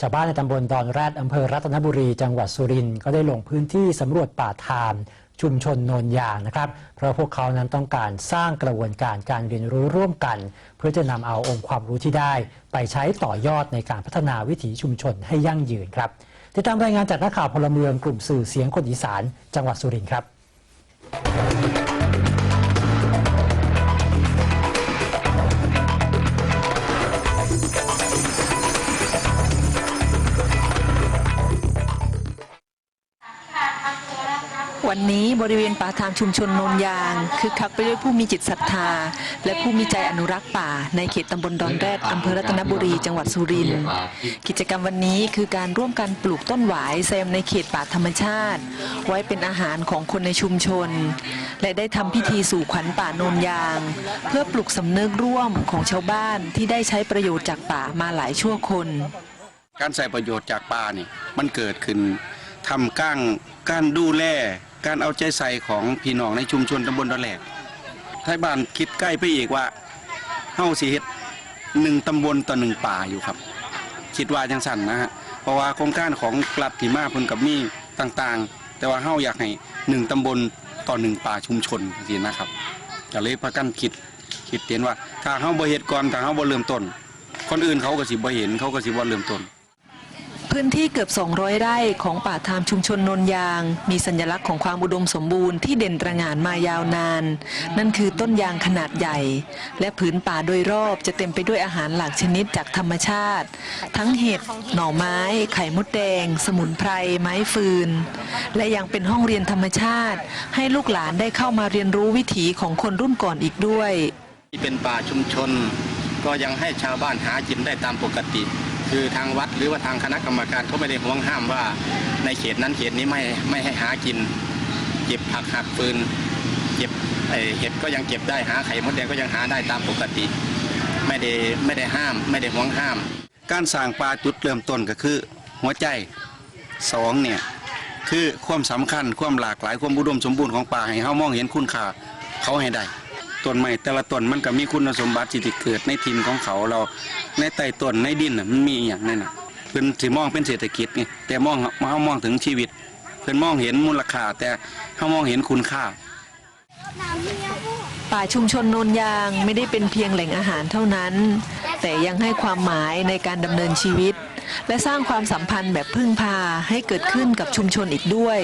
ชาวบ้านในตำบลดอนแรดอำเภอรัตนบุรีจังหวัดสุรินทร์ก็ได้ลงพื้นที่สำรวจป่าทามชุมชนโนนยางนะครับ เพราะพวกเขานั้นต้องการสร้างกระบวนการการเรียนรู้ร่วมกัน เพื่อจะนำเอาองค์ความรู้ที่ได้ ไปใช้ต่อยอดในการพัฒนาวิถีชุมชนให้ยั่งยืนครับติดตามรายงานจากนักข่าวพลเมืองกลุ่มสื่อเสียงคนอีสาน จังหวัดสุรินทร์ครับ วันนี้บริเวณป่าทามชุมชนโนนยางคือคักไปด้วยผู้มีจิตศรัทธา และผู้มีใจอนุรักษ์ป่า ในเขตตำบลดอนแรดอำเภอรัตนบุรีจังหวัดสุรินทร์กิจกรรมวันนี้คือการร่วมกันปลูกต้นหวายแซมในเขตป่าธรรมชาติ ไว้เป็นอาหารของคนในชุมชน และได้ทำพิธีสู่ขวัญป่าโนนยาง เพื่อปลุกสำนึกร่วมของชาวบ้านที่ได้ใช้ประโยชน์จากป่ามาหลายชั่วคน การใส่ประโยชน์จากป่านี่มันเกิดขึ้นทำก้างการดูแล การเอาใจใส่ของพี่น้องในชุมชนตำบลดอนแหลกไทยบ้านคิดใกล้ไปอีกว่าเฮาสิเฮ็ดหนึ่งตำบลต่อหนึ่งป่าอยู่ครับ คิดว่าจังสั่นนะฮะเพราะว่าโครงการของกลัดที่มาพิ่นกับมีต่างๆ แต่ว่าเฮาอยากให้หนึ่งตำบลต่อหนึ่งป่าชุมชนสินะครับก็เลยพากันคิดคิดเห็นว่าถ้าเฮาบ่เฮ็ดก่อนถ้าเฮาบ่เริ่มต้น คนอื่นเขาก็สิบ่เห็นเขาก็สิบ่เริ่มต้น พื้นที่เกือบ 200 ไร่ของป่าทามชุมชนนนยาง มีสัญลักษณ์ของความอุดมสมบูรณ์ที่เด่นตระหง่านมายาวนาน นั่นคือต้นยางขนาดใหญ่ และผืนป่าโดยรอบจะเต็มไปด้วยอาหารหลากชนิดจากธรรมชาติ ทั้งเห็ด หน่อไม้ ไข่มดแดง สมุนไพร ไม้ฟืน และยังเป็นห้องเรียนธรรมชาติ ให้ลูกหลานได้เข้ามาเรียนรู้วิถีของคนรุ่นก่อนอีกด้วย ที่เป็นป่าชุมชน ก็ยังให้ชาวบ้านหากินได้ตามปกติ คือทางวัดหรือว่าทางคณะกรรมการก็ไม่ได้ห่วงห้ามว่า ในเขตนั้นเขตนี้ไม่ไม่ให้หากิน เก็บผักหักฟืนเก็บไอเห็ดก็ยังเก็บได้หาไข่มดแดงก็ยังหาได้ตามปกติ ไม่ได้ไม่ได้ห้าม ไม่ได้ห่วงห้าม การสร้างป่าจุดเริ่มต้นก็คือ หัวใจสองเนี่ยคือความสำคัญความหลากหลายความอุดมสมบูรณ์ของป่าให้เฮามองเห็นคุณค่าเขาให้ได้ ต้นไม้แต่ละต้นมันก็มีคุณสมบัติที่เกิดในถิ่นของเขาเรา ในใต้ต้นในดินน่ะมันมีอย่างนั่นน่ะเพิ่นสิมองเป็นเศรษฐกิจไงแต่มองเฮามองถึงชีวิต เพิ่นมองเห็นมูลค่าแต่เฮามองเห็นคุณค่า ป่าชุมชนโนนยางไม่ได้เป็นเพียงแหล่งอาหารเท่านั้น แต่ยังให้ความหมายในการดำเนินชีวิต และสร้างความสัมพันธ์แบบพึ่งพาให้เกิดขึ้นกับชุมชนอีกด้วย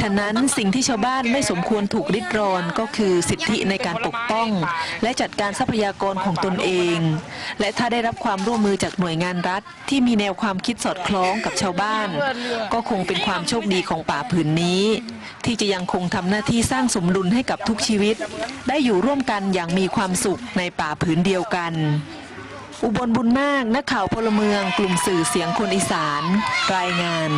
ฉะนั้นสิ่งที่ชาวบ้านไม่สมควรถูกริดรอนก็คือสิทธิในการปกป้อง และจัดการทรัพยากรของตนเอง และถ้าได้รับความร่วมมือจากหน่วยงานรัฐ ที่มีแนวความคิดสอดคล้องกับชาวบ้าน ก็คงเป็นความโชคดีของป่าผืนนี้ ที่จะยังคงทำหน้าที่สร้างสมดุลให้กับทุกชีวิต ได้อยู่ร่วมกันอย่างมีความสุขในป่าผืนเดียวกัน อุบลบุญมาก นักข่าวพลเมือง กลุ่มสื่อเสียงคนอีสาน รายงาน